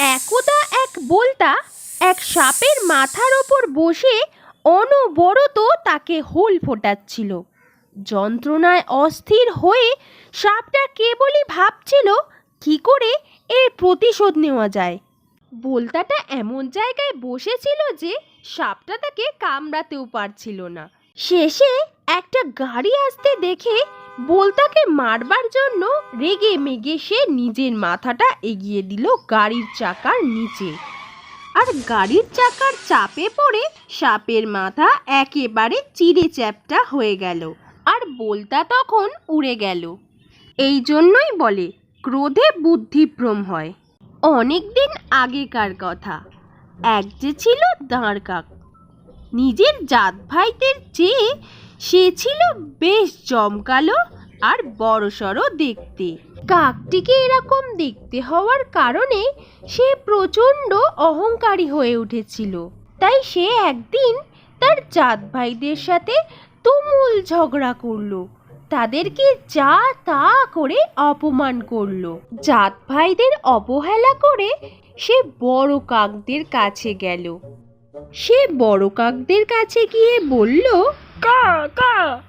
একদা এক বলতা এক সাপের মাথার ওপর বসে অনবরত তাকে হোল ফোটাচ্ছিল। যন্ত্রণায় অস্থির হয়ে সাপটা কেবলই ভাবছিল, কি করে এর প্রতিশোধ নেওয়া যায়? বলতাটা এমন জায়গায় বসেছিল যে সাপটা তাকে কামড়াতেও পারছিল না। শেষে একটা গাড়ি আসতে দেখে বলতাকে মারবার জন্য রেগে মেগে সে নিজের মাথাটা এগিয়ে দিল গাড়ির চাকার নিচে। আর গাড়ির চাকার চাপে পড়ে সাপের মাথা একেবারে চিড়ে চ্যাপটা হয়ে গেল আর বলতা তখন উড়ে গেল। এই জন্যই বলে, ক্রোধে বুদ্ধিভ্রম হয়। অনেক দিন আগেকার কথা। এক যে ছিল দাঁড় কাক। নিজের জাত ভাইদের চেয়ে সে ছিল বেশ জমকালো আর বড়সড় দেখতে। কাকটিকে এরকম দেখতে হওয়ার কারণে সে প্রচণ্ড অহংকারী হয়ে উঠেছিল। তাই সে একদিন তার জাত ভাইদের সাথে তুমুল ঝগড়া করল। তাদেরকে যা তা করে অপমান করল। জাত ভাইদের অবহেলা করে সে বড় কাকদের কাছে গেল। সে বড় কাকদের কাছে গিয়ে বলল কা কা।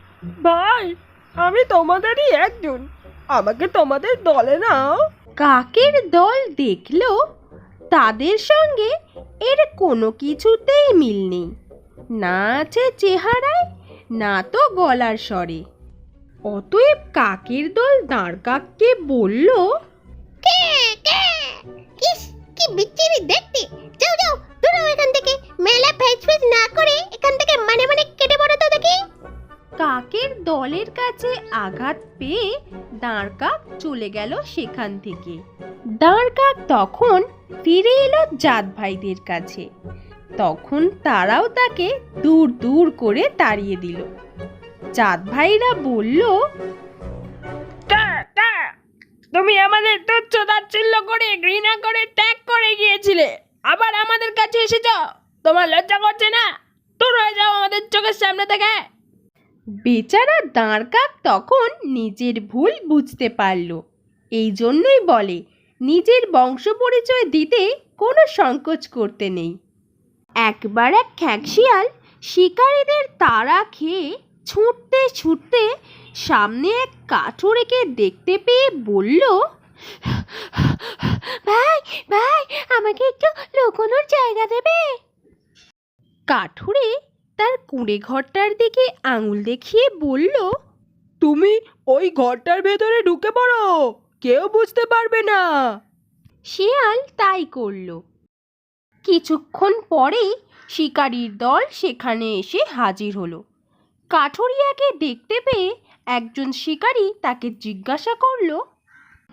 ভাই, আমি তোমাদেরই একজন। আমাকে তোমাদের দলে নাও। কাকের দল দেখল, তাদের সঙ্গে এর কোনো কিছুতেই মিল নেই। না আছে চেহারায়, না তো গলার স্বরে। অতএব কাকের দল দাঁড় কাককে বলল আঘাত পেয়ে দাঁড় কাক চলে গেল সেখান থেকে। দাঁড় কাক তখন ফিরে এলো জাত ভাইদের কাছে। তখন তারাও তাকে দূর দূর করে তাড়িয়ে দিল। জাত ভাইরা বলল তুমি আমাদের তুচ্ছ তাচ্ছিল্য করে, ঘৃণা করে, ত্যাগ করে গিয়েছিলে। আবার আমাদের কাছে এসেছ? তোমার লজ্জা করছে না? দূর হয়ে যাও আমাদের চোখের সামনে থেকে। বেচারা দাঁড় কাক তখন নিজের ভুল বুঝতে পারল। এই জন্যই বলে, নিজের বংশ পরিচয় দিতে কোনো সংকোচ করতে নেই। একবার এক খ্যাকশিয়াল শিকারীদের তাড়া খেয়ে ছুটতে ছুটতে সামনে এক কাঠুরেকে দেখতে পেয়ে বলল, ভাই ভাই, আমাকে একটু লুকোনোর জায়গা দেবে? কাঠুরে তার কুঁড়ে ঘরটার দিকে আঙুল দেখিয়ে বলল তুমি ওই ঘরটার ভেতরে ঢুকে পড়ো কেউ বুঝতে পারবে না। শিয়াল তাই করল। কিছুক্ষণ পরেই শিকারীর দল সেখানে এসে হাজির হলো। কাঠুরিয়াকে দেখতে পেয়ে একজন শিকারী তাকে জিজ্ঞাসা করল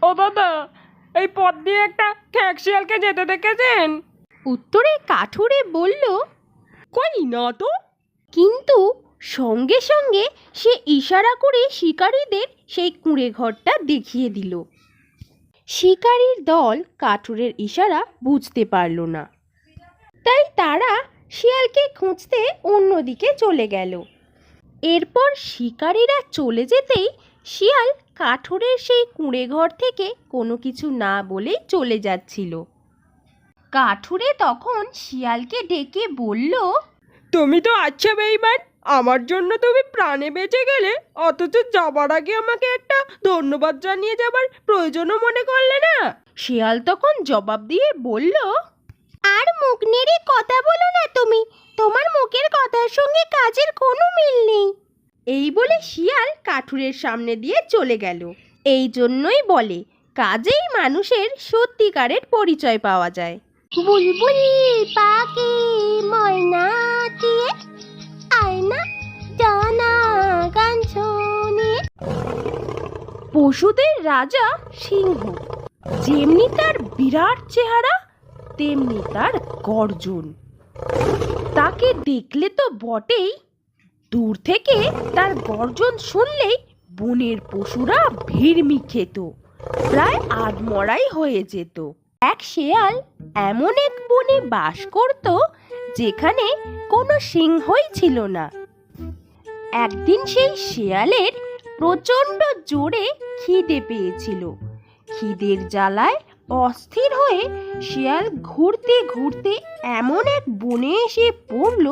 ও দাদা এই পথ দিয়ে একটা খ্যাকশিয়ালকে যেতে দেখেছেন? উত্তরে কাঠুরে বলল কই না তো কিন্তু সঙ্গে সঙ্গে সে ইশারা করে শিকারীদের সেই কুঁড়ে ঘরটা দেখিয়ে দিল। শিকারীর দল কাঠুরের ইশারা বুঝতে পারল না। তাই তারা শিয়ালকে খুঁজতে অন্যদিকে চলে গেল। এরপর শিকারীরা চলে যেতেই শিয়াল কাঠুরের সেই কুঁড়ে ঘর থেকে কোনো কিছু না বলেই চলে যাচ্ছিল। কাঠুরে তখন শিয়ালকে ডেকে বলল তুমি তো আচ্ছা বেইমান। আমার জন্য তুমি প্রাণে বেঁচে গেলে অথচ যাবার আগে আমাকে একটা ধন্যবাদ জানিয়ে যাবার প্রয়োজনও মনে করলে না। শিয়াল তখন জবাব দিয়ে বলল আর মুখ নেড়ে কথা বলো না তুমি। তোমার মুখের কথার সঙ্গে কাজের কোনো মিল নেই। এই বলে শিয়াল কাঠুরের সামনে দিয়ে চলে গেল। এই জন্যই বলে কাজেই মানুষের সত্যিকারের পরিচয় পাওয়া যায়। বুলবুল পাখি ময়নাটি আয়না জানা গান পশুদের রাজা সিংহ, যেমনি তার বিরাট চেহারা, তেমনি তার গর্জন। তাকে দেখলে তো বটেই, দূর থেকে তার গর্জন শুনলেই বনের পশুরা ভিড়মি খেত প্রায় আধমরাই হয়ে যেত। এক শেয়াল এমন এক বনে বাস করত যেখানে কোনো সিংহই ছিল না। একদিন সেই শেয়ালের প্রচণ্ড জোরে খিদে পেয়েছিল। খিদের জ্বালায় অস্থির হয়ে শিয়াল ঘুরতে ঘুরতে এমন এক বনে এসে পড়ল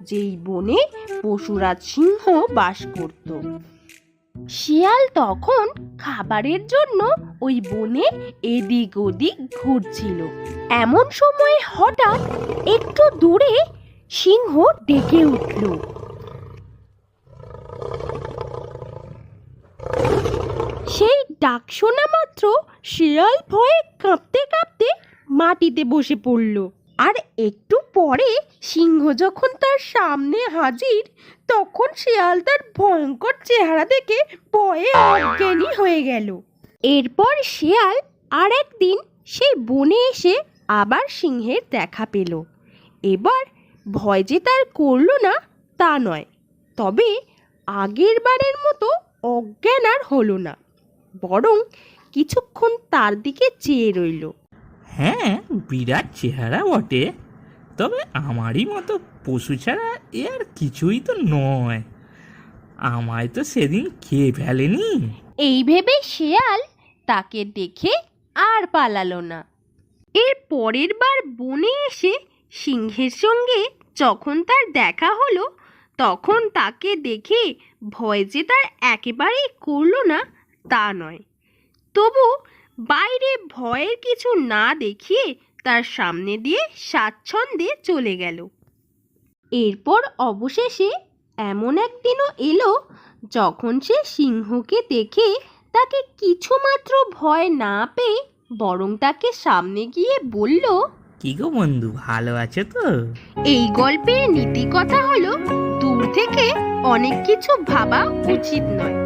যেই বনে পশুরাজ সিংহ বাস করত। শিয়াল তখন খাবারের জন্য ওই বনে এদিক ওদিক ঘুরছিল। এমন সময় হঠাৎ একটু দূরে সিংহ ডেকে উঠল। সেই ডাক শোনা মাত্র শিয়াল ভয়ে কাঁপতে কাঁপতে মাটিতে বসে পড়ল। আর একটু পরে সিংহ যখন তার সামনে হাজির, তখন শিয়াল তার ভয়ঙ্কর চেহারা দেখে ভয়ে অজ্ঞানী হয়ে গেল। এরপর শিয়াল আর একদিন সেই বনে এসে আবার সিংহের দেখা পেল। এবার ভয় যে তার করল না, তা নয়, তবে আগের বারের মতো অজ্ঞান আর হলো না, বরং কিছুক্ষণ তার দিকে চেয়ে রইল। হ্যাঁ বিরাট চেহারা বটে। তবে আমারই মতো পশু ছাড়া এ আর কিছুই তো নয়। আমায় তো সেদিন খেয়ে ফেলেনি। এই ভেবে শেয়াল তাকে দেখে আর পালালো না। এর পরের বার বনে এসে সিংহের সঙ্গে যখন তার দেখা হলো, তখন তাকে দেখে ভয় যে তার একেবারেই করল না, তা নয়। তবু বাইরে ভয়ের কিছু না দেখিয়ে তার সামনে দিয়ে স্বাচ্ছন্দ্যে চলে গেল। এরপর অবশেষে এমন একদিনও এলো যখন সে সিংহকে দেখে তাকে কিছুমাত্র ভয় না পেয়ে বরং তাকে সামনে গিয়ে বলল কি গো বন্ধু ভালো আছে তো? এই গল্পের নীতি কথা হলো দূর থেকে অনেক কিছু ভাবা উচিত নয়।